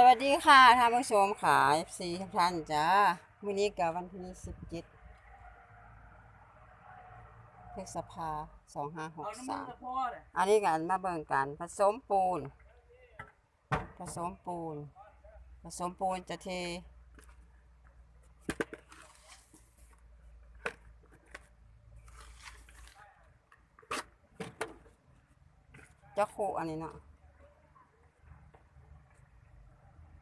สวัสดีค่ะท่านผู้ชมค่ะ FC ทุกท่านจ้าวันนี้กับวันที่17พฤษภาสองห้าหกสามอันนี้กันมาเบิ่งกันผสมปูน ผสมปูน ผสมปูนจะเท จะโคอันนี้เนาะ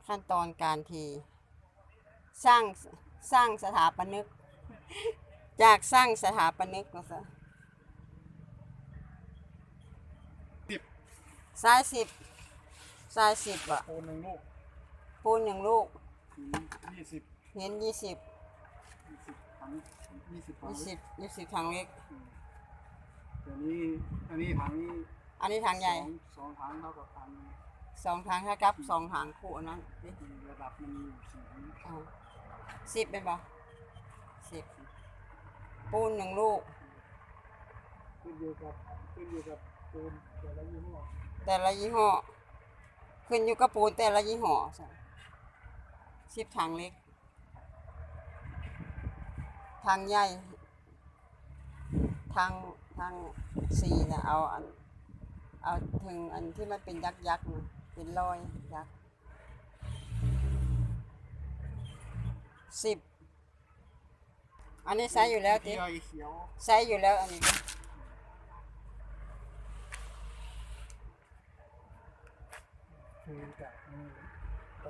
ขั้นตอนการที สร้างสร้างสถาปนิกจากสร้างสถาปนิกก็ซะสิบทรายสิบทรายสิบอะโอนหนึ่งลูกปูนหนึ่งลูกถึงยี่สิบเห็นยี่สิบยี่สิบถังยี่สิบถังยี่สิบยี่สิบถังเล็กอืมเดี๋ยวนี้อันนี้ถังนี้อันนี้ถังใหญ่ สองสองถังเท่ากับถัง สองถังถ้ากับสองถังคู่อันนั้นสิระดับมันมีอยู่สี่ถังอ่าสิบเป็นปะสิบปูนหนึ่งลูก ขึ้นอยู่กับขึ้นอยู่กับปูนแต่ละยี่ห้อแต่ละยี่ห้อ ขึ้นอยู่กับปูนแต่ละยี่ห้อใช่สิบถังเล็กถังใหญ่ทางทางสี่นะเอาอันเอาถึงอันที่มันเป็นยักษ์ยักษ์นะ เป็นรอยยักษ์สิบอันนี้ใช้อยู่แล้วติที่ไอเขียวใช้อยู่แล้วอันนี้คือจากนี่ไป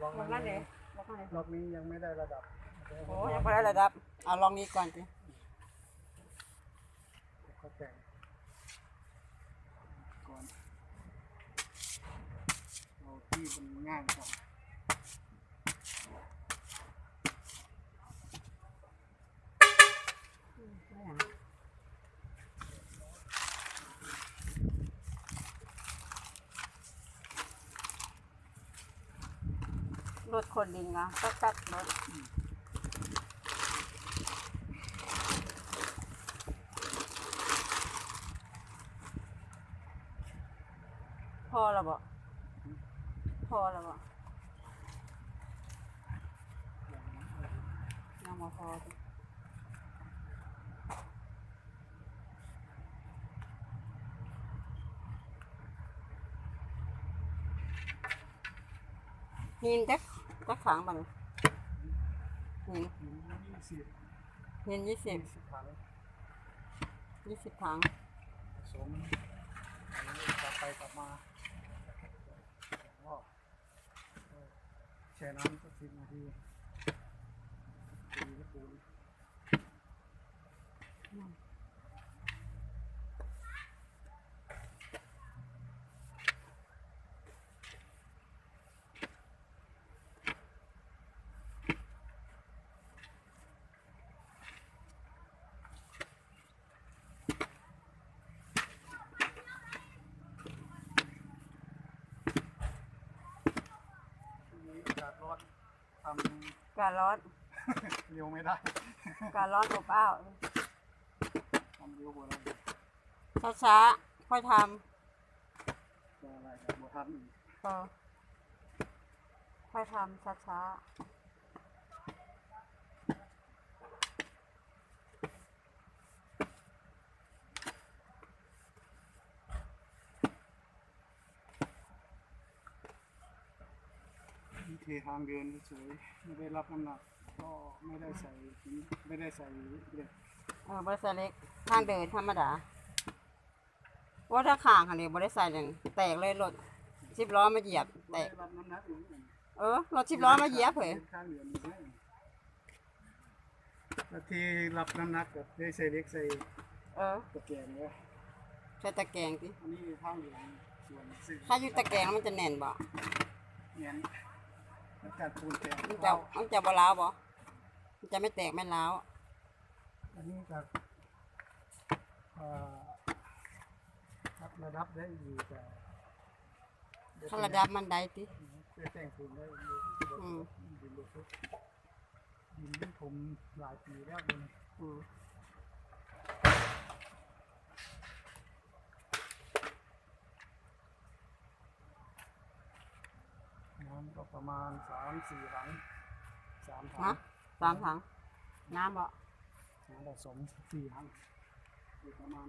ล็อกลองนั่นเลยลองนั่นเลยล็อกนี้ยังไม่ได้ระดับโอ้ยังไม่ได้ระดับเอาลองนี้ก่อนสิ เขาแต่งก่อนเอา ที่มันง่ายก่อนรถคนดินนะตักตักรถพอแล้วบอแล้วบ่ยังบ่พอสิหินจักจักขังบัดนหินยี่สิบหินยี่สิบยี่สิบถังสมกลับไปกลับมาก็ แช่น้ำสักสิบนาทีตีกระปูน ช่วงนี้อากาศร้อนท การร้อนำเร็วไม่ได้การร้อนอบอ้าวทำเร็วกว่าเราช้าๆค่อยทจะอะไรครับโบทันอีกำเออค่อยทำช้ามีเททางเดินเฉยๆไม่ได้รับน้ำหนักก็ไม่ได้ใส่หินไม่ได้ใส่เหล็กๆเออบริษัทเล็กทางเดินธรรมดาว่าถ้าข้างค่ะเนี่ยบริษัทหนึ่งแตกเลยรถสิบล้อมาเหยียบแตไม่กได้รับน้ำหนักเหมือนกันเออรถสิบล้อมาเหยียบเผยป็นข้างเดือนนี่ได้แล้วที่รับน้ำหนักกับได้ใส่เหล็กใส่เออตะแกรงไว้ใช้ตะแกรงสิอันนี้ข้างเดือนส่วนซึ่งถ้าอยู่ตะแกรงมันจะแน่นบ่เงี้ยแล้วจัดปูนแตกมันจะมันจะบ่ล้าวบ่มันจะไม่แตกไม่ล้าวอันนี้กับเอ่อรับระดับได้อยู่แต่ถ้าระดับมันได้ติได้แต่งปูนได้อยู่อืมดินบสุดดินที่ผมหลายปีแล้วมันอืม น้ำก็ ประมาณสามสี่หลังสามถัฮะงสามถัง น้ำบ่น้ำผสมสี่ถังอยู่ประมาณ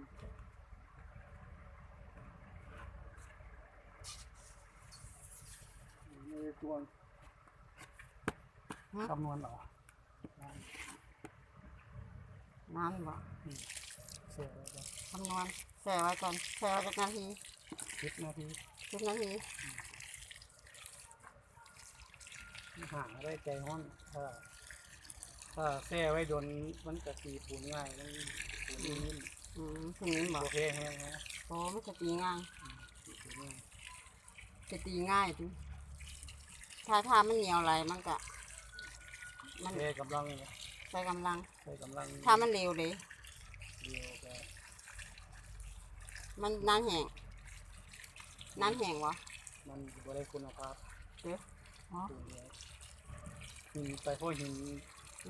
ในตัวคำนวณเหรอน้ำบ่เสียแล้วก็คำนวณแช่ไว้ก่อนแช่ไว้จักนาทีสิบนาทีสิบนาที ห่างได้ใจห้อนถ้าถ้าแช่ไว้โดนมันจะตีปูนง่ายมันปูนนิ่มอืมถึงนี้บ่โอเคแห้งนะโอ้มันจะตีง่ายตีปูนง่ายจะตีง่ายดิถ้าถ้ามันเหนียวอะไรมันก็ มันแช่กำลังใช้กำลังใช้กำลังถ้ามันเร็วเลยเดียวก็มันน้ำแห้งน้ำแห้งวะมันบ่ได้คุณภาพเด้อ อ๋อปูนเลยหินไปเพราะหิน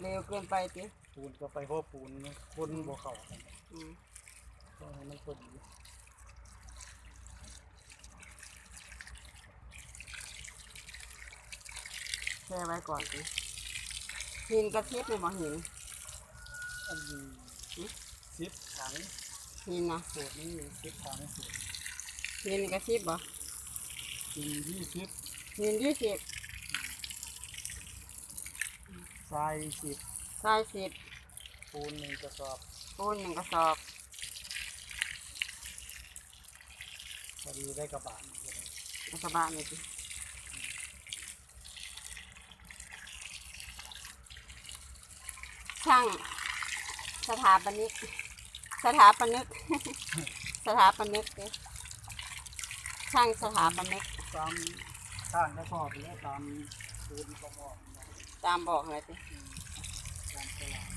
เร็วเกินไปติปูนก็ไปเพราะปูนคนบ่เข้ากันอืมก็ให้มันพอดีแช่ไว้ก่อนสิหินกระทิบเลยบ่หินอันนี้สิบถังหินนะสูตรนี้สิบถังสูตรหินกระทิบบ่กินยี่สิบหินยี่สิบ ทรายสิบทรายสิบปูนหนึ่งกระสอบปูนหนึ่งกระสอบพอดีได้กระบะนี่ก็ได้รัฐบาลเลยสิช่างสถาปนิก สถาปนิก สถาปนิกสิช่างสถาปนิกตามข้างกระสอบไปแล้วตามปูนกระบอกนะ ตามบอกเลยสิตามตลาด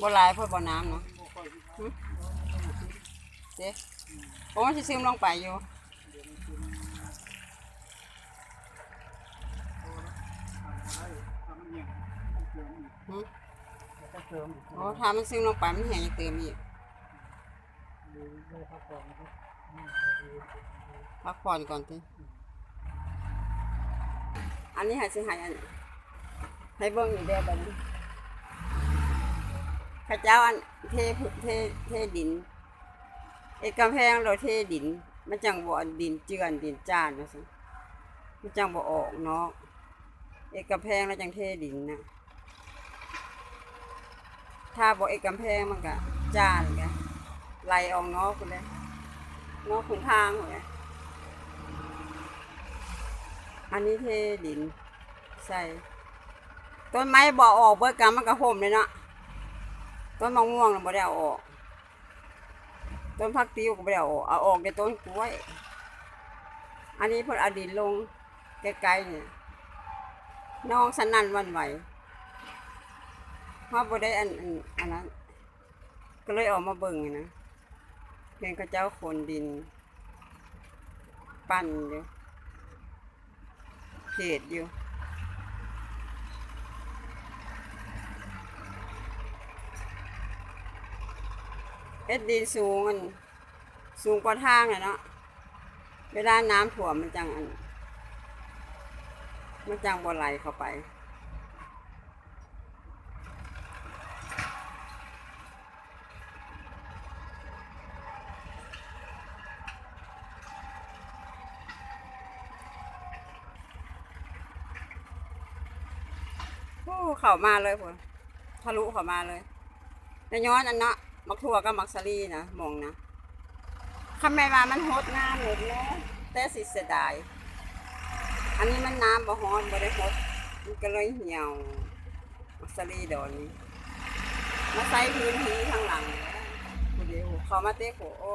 บ่หลายเพื่อบ่น้ำเนาะบ่ค่อยสิครับหึเด้ผมว่าสิซึมลงไปอยู่ เดี๋ยวมันกินโอ้แล้วทำอะไรทำมันเหี่ยงต้องเติมอีก หึ แล้วก็เติมอีกโอ้ถ้ามันซึมลงไปมันแห้งเติมอีกดูได้พักผ่อนนะครับพักผ่อนก่อนสิอันนี้ให้สิให้อันให้เบิ่งอีกเด้อบันี้ข้าเจ้าอันเทเทเทดินไอ้กำแพงเราเทดินมันจังบ่อดินเจือนดินจานว่าซั่นมันจังบ่ออกเนาะไอ้กำแพงเราจังเทดินน่ะ ถ้าบ่ไอ้กำแพงมันก็จานไงไหลออกนอกพุ่นเลยนอกขุนทางคนเลยอันนี้เทดินใส่ต้นไม้บ่อออกเบิดกรรมมันก็ห่มเลยเนาะต้นมะม่วงน่ะบ่ได้เอาออก ต้นผักติ้วก็บ่ได้เอาออกเอาออกแต่ต้นกล้วย อันนี้เพิ่นเอาดินลงใกล้ๆนี่ยน้องสนั่นวันไหว เพราะบ่ได้อันอันอันนั้นก็เลยออกมาเบิ่งนะเพียงเขาเจ้าขนดิน ปั้นอยู่เขตอยู่เอ็ดดินสูงอันสูงกว่าทางเลยเนาะเวลาน้ำท่วมมันจังอันมันจังบ่ไหลเข้าไป โอ้เขามาเลยพุ่นทะลุเขามาเลยแต่ย้อนอันเนาะมักทั่วกับมักสลีนะมองนะคำแม่ว่ามันโหดน้ำหมดเนาะแต่สิเสียดาย อันนี้มันน้ำบ่ฮ้อนบ่ได้โหดมันก็เลยเหี่ยวมักสลีดอนนี้มาใส่พื้นที่ข้างหลังเดียวเขามาเตะโขโอ้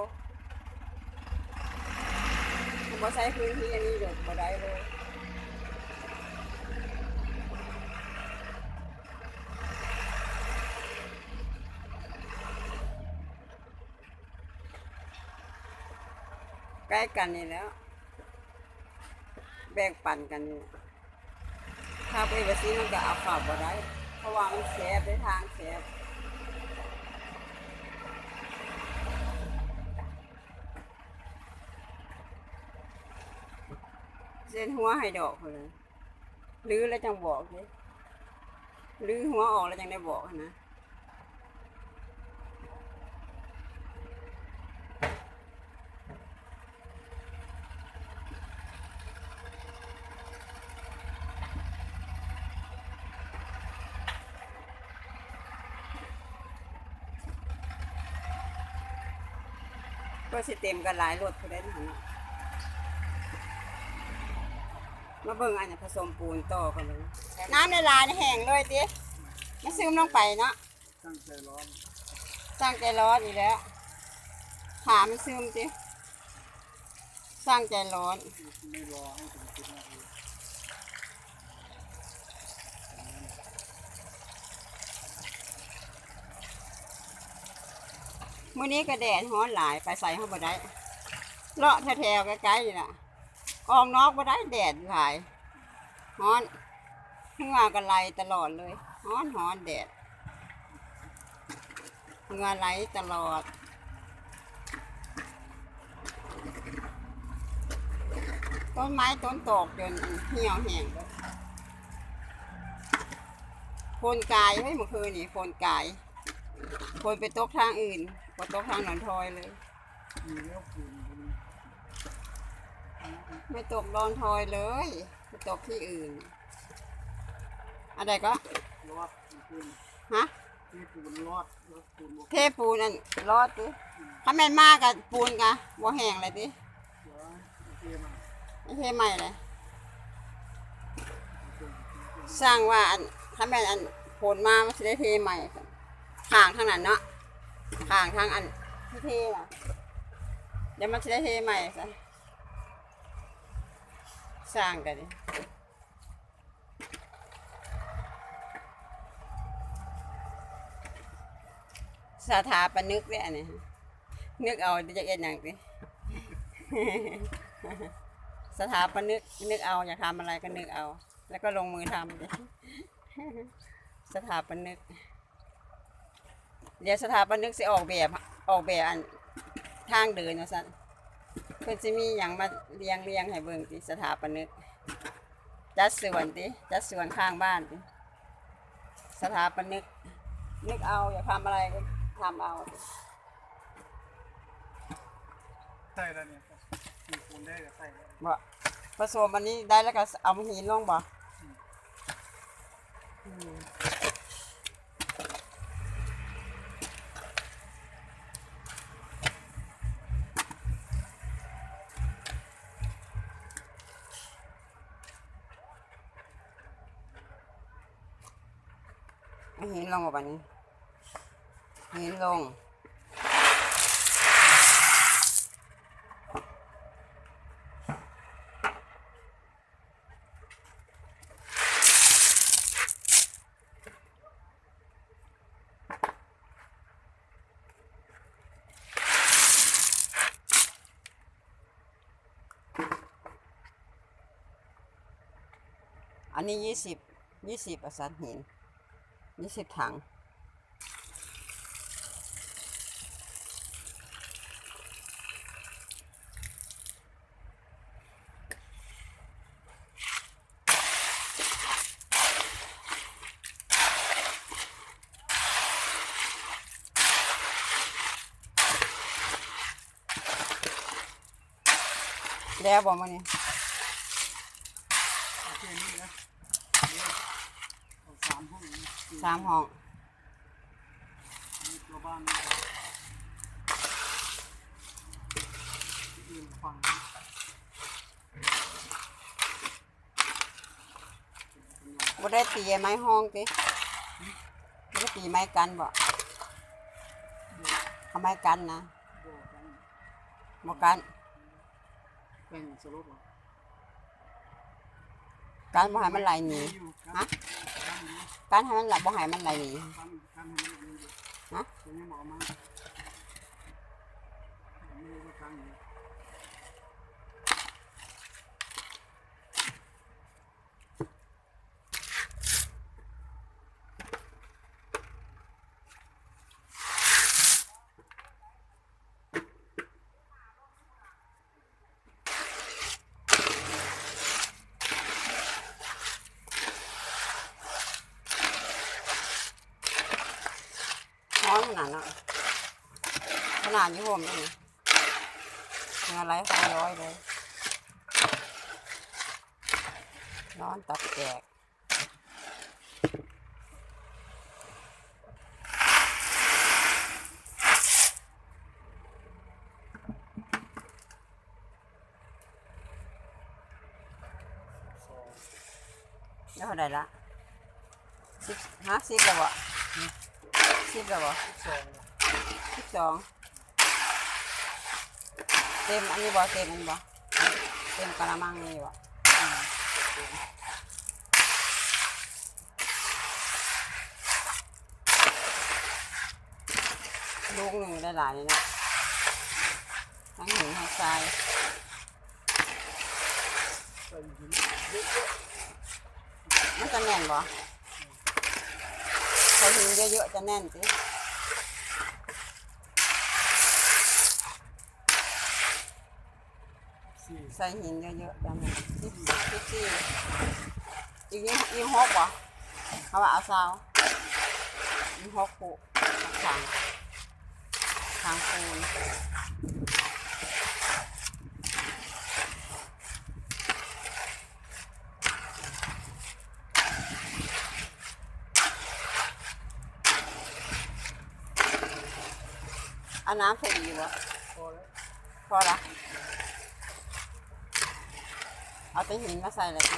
บ่ใส่พื้นที่อันนี้เดี๋ยวบ่ได้เลย ใกล้กันนี่แล้ว แบ่งปันกันนี่ถ้าไปแบบนี้มันก็เอาเข่าบ่ได้เพราะว่ามันแคบได้ทางแคบเส้นหัวให้ดอกเขาเลยรื้อแล้วจังบอกเลยรื้อหัวออกแล้วจังได้บอกนะ ก็สิเต็มกันหลายรถผู้ใดนั่นน่ะมาเบิ่งอันนี้ผสมปูนต่อกันเลยน้ำในลายนี่แห้งเลยติมาซึมลงไปเนาะตั้งใจร้อนสร้างใจร้อนอีกแล้วขามันซึมดิสร้างใจร้อนไม่รอให้ถึงสิบนาที มื้อนี้ก็แดดร้อนหลายไปใส่เฮาบ่ได้เลาะแถวๆใกล้ๆนี่ล่ะออกนอกบ่ได้แดดหลายร้อนเหงื่อก็ไหลตลอดเลยร้อนร้อนแดดเหงื่อไหลตลอดต้นไม้ต้นตอกจนเหี่ยวแห้งโคนกายไว้เมื่อคืนนี่โคนกายโคนไปตกทางอื่น ก็ตกทางหนอนทอยเลย ไม่ตกดอนทอยเลยไปตกที่อื่น อะไรก็รอดคืนฮะที่ปูนรอดรถปูนเทปูนอันรอดติถ้าแม่นมากกับปูนกะบ่แห้งเลยติเดี๋ยวโอเคมาไม่เทใหม่เลยสร้างว่าอันถ้าแม่นอันผลมามันจะได้เทใหม่ข้างทางนั้นเนาะ ข้างทางอันที่เทน่ะเดี๋ยวมันจะได้เทใหม่ซะสร้างกันดิสถาปนึกเนี่ยนนี้นึกเอาจะเอ็นอย่างดิสถาปนึกนึกเอาอยากทำอะไรก็นึกเอา แล้วก็ลงมือทำดิสถาปนึก เดี๋ยวสถาปนึกสิออกแบบออกแบบอันทางเดินว่าซั่นเพิ่นสิมีหยังมาเรียงเรียงให้เบิ่งติสถาปนึกจัดสวนติจัดสวนข้างบ้านติสถาปนึกนึกเอาอยากทำอะไรก็ทำเอาติใส่แล้วเนี่ยมีปูนได้ก็ใส่แล้วบ่ผสมอันนี้ได้แล้วก็เอาหินลงบ่อืมเอาหิน ลงบ่บันี้หินลงอันนี้ยี่สิบยี่สิบประสานหิน ยี่สิบถัง แล้วบอกมาเนี่ย โอเคนี่นะเดี๋ยวเอาสามห้องนะ สามห้องมีตัวบ้านนี่อื่นฝั่งนี้บ่ได้ตีไม้ห้องติบ่ได้ตีไม้กันบ่เอาไม้กันนะโดดกันบ่กันแบ่งสรุปเหรอกันบ่ให้มันไหลหนีอยู่กันฮะ กันอยู่กันให้มันหลบ่หายมันไหลหนีกันกันให้มันอยู่ฮะ ตัวนี้หมอมาไม่รู้ว่ากันอยู่ ร้อนขนาดนั้นข นาดยี่ห้อนี่เนื้อไรห้าร้อยเลยร้อนตับแจกเท่าไรละสิบฮะสิบแล้วบ่สิบแล้วบ่สองสิบสอง เต็มอันนี้บ่เต็มอันนี้บ่เต็มกะละมังนี่บ่อืมลูกหนึ่งได้หลายเลยนะทั้งหินทั้งทรายใส่หินเยอะมันจะแน่นบ่พอหินเยอะๆจะแน่นสิ ๆสี่ ใส่หินเยอะๆแน่นสิบสิบสี่อีกยิ่งยิ่หกบ่เขาว่าเอาซาวยิ่หกคู่ทางทางปูนอาน้ำใส่ดีบ่พอแล้วพอละ เอาแต่หินมาใส่เลยสิ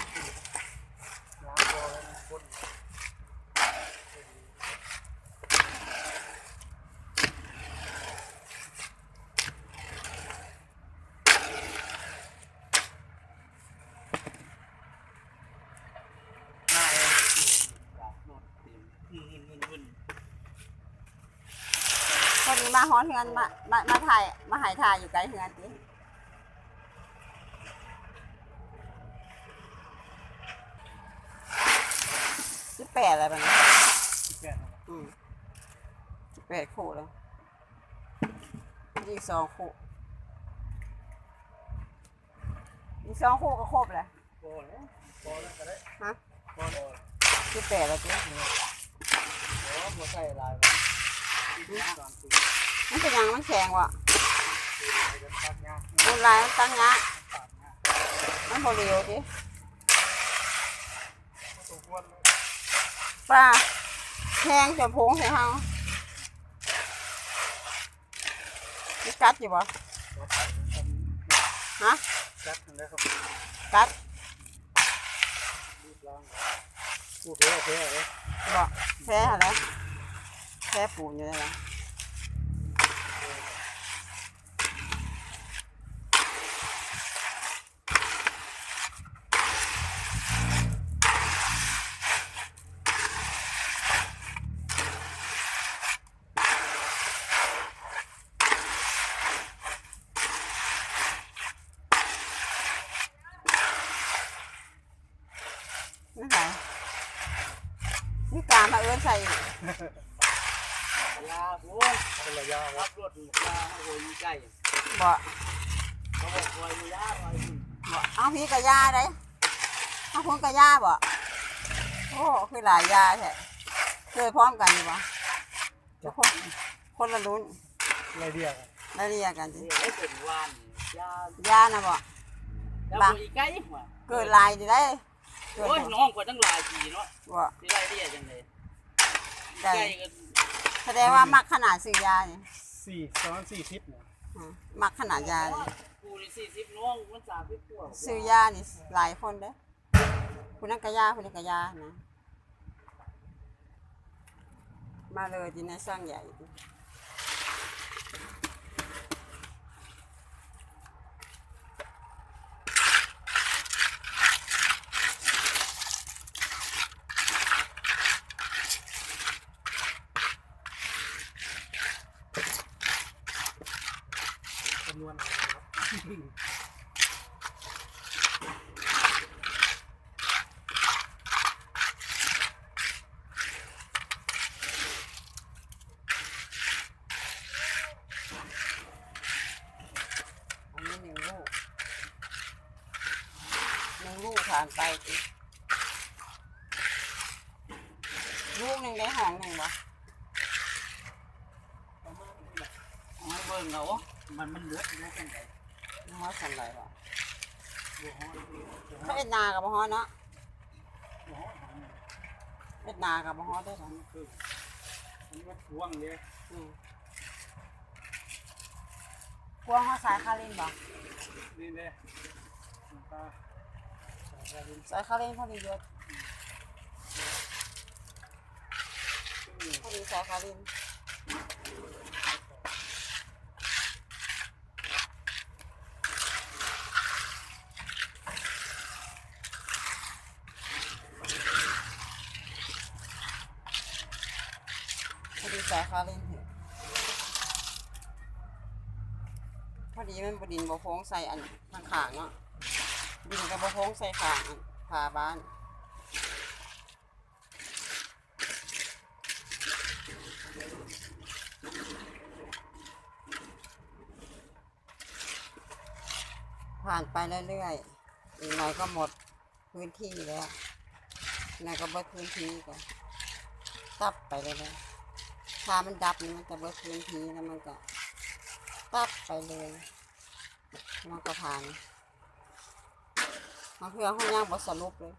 น้ำพอแล้วมันข้นหน้าเลยอยากนอนเต็มหึ่นหึ่นหึ่นหึ่นพอดีมาฮ้อนเฮือนมามามาถ่ายมาหายถ่ายอยู่ไกลเฮือนติสิบแปดอะไรแบบนี้สิบแปดอืมสิบแปดคู่แล้วอีกสองคู่อีกสองคู่ก็ครบเลยพอแล้วพอแล้วก็ได้ฮะพอแล้วสิบแปดแล้วจ้ะโอ้หัวใส่ลายมันเป็นยังมันแข็งวะมันลายมันตั้งยะมันโบเรียวดิ ก็ตัวอ้วนเลย ป้าแห้งจะพงใส่เฮามีกัดอยู่บ่วัดทำฮะจัดกันได้ครับกัดรีบล้างพูดเท่เท่เลยบ่แพ้อะไรแพ้ปูนอยู่เลยนะไม่ไหวมีการมาเอื้อน ใส่อีกยาโอ้ยคนละยารัวัดบรถยาโอ้ยใกล้บ่เขาบอกคอยยาคอยบ่เอาพี่กับยาได้เอาคุณกับยาบ่โอ้คือหลายยาแท้เคยพร้อมกันอยู่บ่คนคนละรุ่นอะไรเดียวกันแล้วเรียกกันสินี่ได้เป็นวานยายานะบ่ยาโอ้ยใกล้หัวเกิดลายดิได้เกิดโอ้ยน้องกว่าตั้งหลายปีเนาะบ่ที่ไรเรียจังเลย ได้ใกล้กันแสดงว่ามักขนาดซื้อยานี่สี่สองสี่ทิศเนี่ยอ่ามักขนาดยานี่กูนี่สี่สิบน้องมันสามสิบกว่าซื้อยานี่หลายคนเด้อคุณนั่นก็ยาคุณนี่ก็ยานะ มาเลยที่ในสร้างใหญ่ดิ จำนวนอะไรครับ อันนี้หนึ่งลูกหนึ่งลูก ผ่านไปสิลูกหนึ่งได้หองหนึ่งบ่ห้อยเบิ่งเอามันมันเหลืออยู่กันไหนฮ้อนสันไหลบ่บัวห้อยถ้าเอ็ดนากับบ่ฮ้อนเนาะบัวห้อยเอ็ดนากับบ่ฮ้อนได้อกันคืออันนี้ว่าทวงเลยอืมกลัวฮ้อนสายคารินบ่นี่เลยตา สายคารินพอดีเยอะพอดีสายคารินพอดีสายคารินเหรอพอดีมันบดินบ่โค้งใส่อันข้างขางๆเนาะ ดินกับบ่โค้งใส่ขางผาบ้านผ่านไปเรื่อยๆ อีกหน่อยก็หมดพื้นที่แล้วอีกหน่อยก็เบิดพื้นที่ก็ตับไปเลยถ้ามันดับนี่มันจะเบิดพื้นที่แล้วมันก็ตับไปเลย มันก็ผ่าน บางเพื่อห้องย่างบทสรุปเลย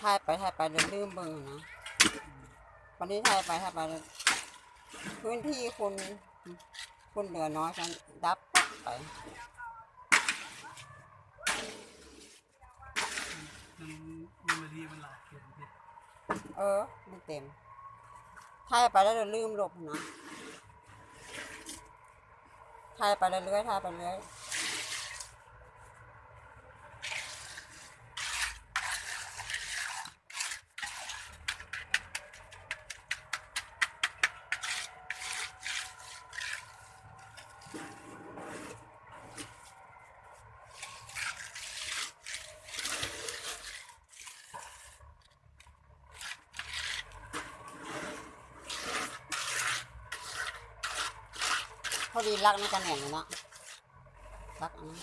ถ่ายไปถ่ายไปเดี๋ยวลืมเบิ่งนะวันนี้ถ่ายไปถ่ายไปเลยพื้นที่คุณคุณเหลือน้อยฉันดับปั๊บไปมันมันมาดีมันหลายเกินไปเออ มันเต็มถ่ายไปแล้วเดี๋ยวลืมลบนะถ่ายไปเรื่อยๆถ่ายไปเรื่อย กมันจะแหน่งเลยนะรักอันนั้น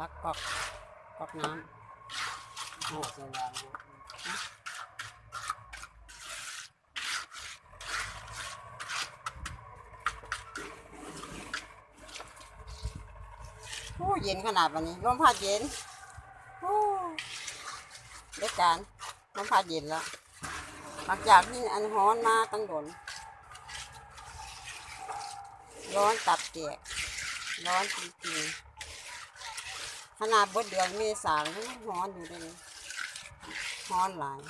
รักกอกกอกน้โอ้สว่างเลยำโอ้เย็นขนาดวันนี้ลมพัดเย็นโอ้เด็กการลมพัดเย็นแล้วหลังจากที่อันฮ้อนมาตั้งโดน ร้อนตับแตกร้อนจริงๆขนาดบดเดือนเมษาแล้วยังร้อนอยู่เลยร้อนหลาย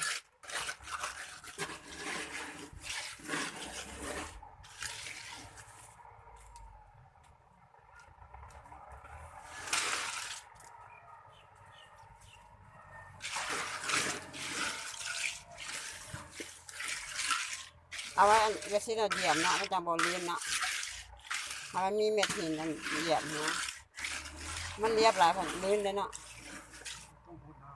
เอาไว้เวสิเราเหยียบเนาะมันจะบอลื่นเนาะ มันมีเม็ดหินอันเหยียบหัวมันเรียบหลายผันลื่นเลยเนาะ ต้องพูดเอา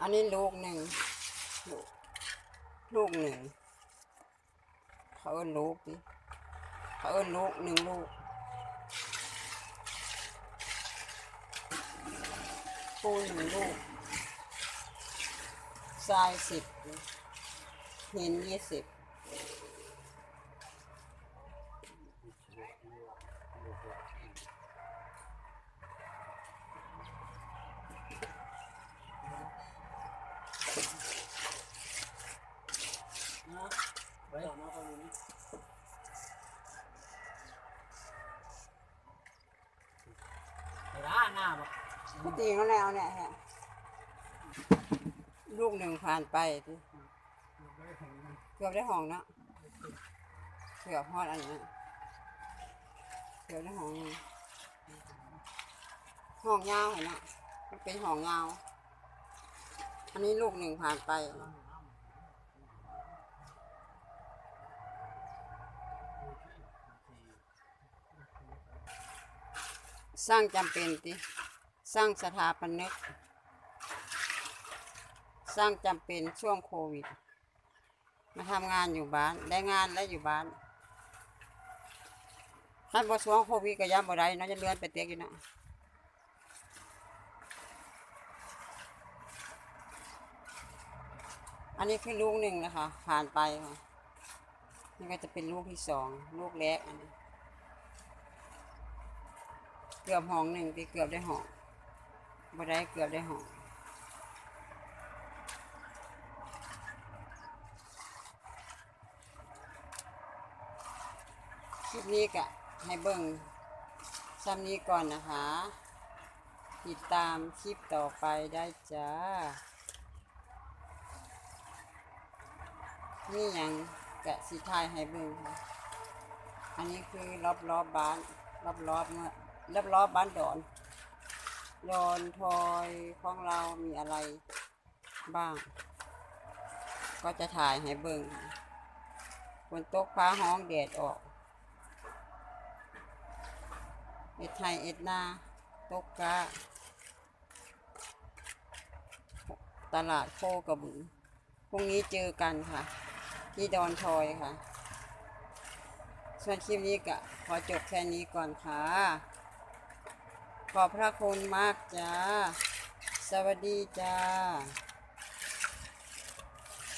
อันนี้ลูกหนึ่งลูกลูกหนึ่งเขาเอิ้นลูกดิเขาเอิ้นลูกหนึ่งลูกปูนหนึ่งลูก ทรายสิบหินยี่สิบนะไว้เอามาคนนี้เวลาหน้าบอกก็ตีเขาแล้วเนี่ยฮะ ลูกหนึ่งผ่านไปดิเกือบได้ห้องเนาะเกือบฮอดอันนี้เกือบได้ห้องหนึ่งห้องยาวเห็นเนาะมันเป็นห้องยาว อันนี้ลูกหนึ่งผ่านไปสร้างจำเป็นติสร้างสถาปนิก สร้างจำเป็นช่วงโควิด มาทำงานอยู่บ้าน ได้งานและอยู่บ้านถ้าบ่ช่วงโควิดก็ย่ำบ่ได้เนาะจะเลื่อนไปเตียกอยู่นะอันนี้คือลูกหนึ่งนะคะ ผ่านไปค่ะนี่ก็จะเป็นลูกที่สองลูกแรกอันนี้เกือบห้องหนึ่งที่เกือบได้ห้องบ่ได้เกือบได้ห้อง ลิปนี้ก็ให้เบิ่งซ้ำนี้ก่อนนะคะ ติดตามคลิปต่อไปได้จ้า นี่ยังกะสีทายให้เบิ่งค่ะ อันนี้คือรอบรอบบ้าน รอบรอบเมื่อรอบรอบบ้านดอน ดอนทอยของเรามีอะไรบ้าง ก็จะถ่ายให้เบิ่งค่ะฝนตกฟ้าห้องแดดออก เอ็ดไทยเอ็ดนาตกกะตลาดโคกระบือพรุ่งนี้เจอกันค่ะ ที่ดอนทอยค่ะ ส่วนคลิปนี้ก็ขอจบแค่นี้ก่อนค่ะ ขอบพระคุณมากจ้า สวัสดีจ้า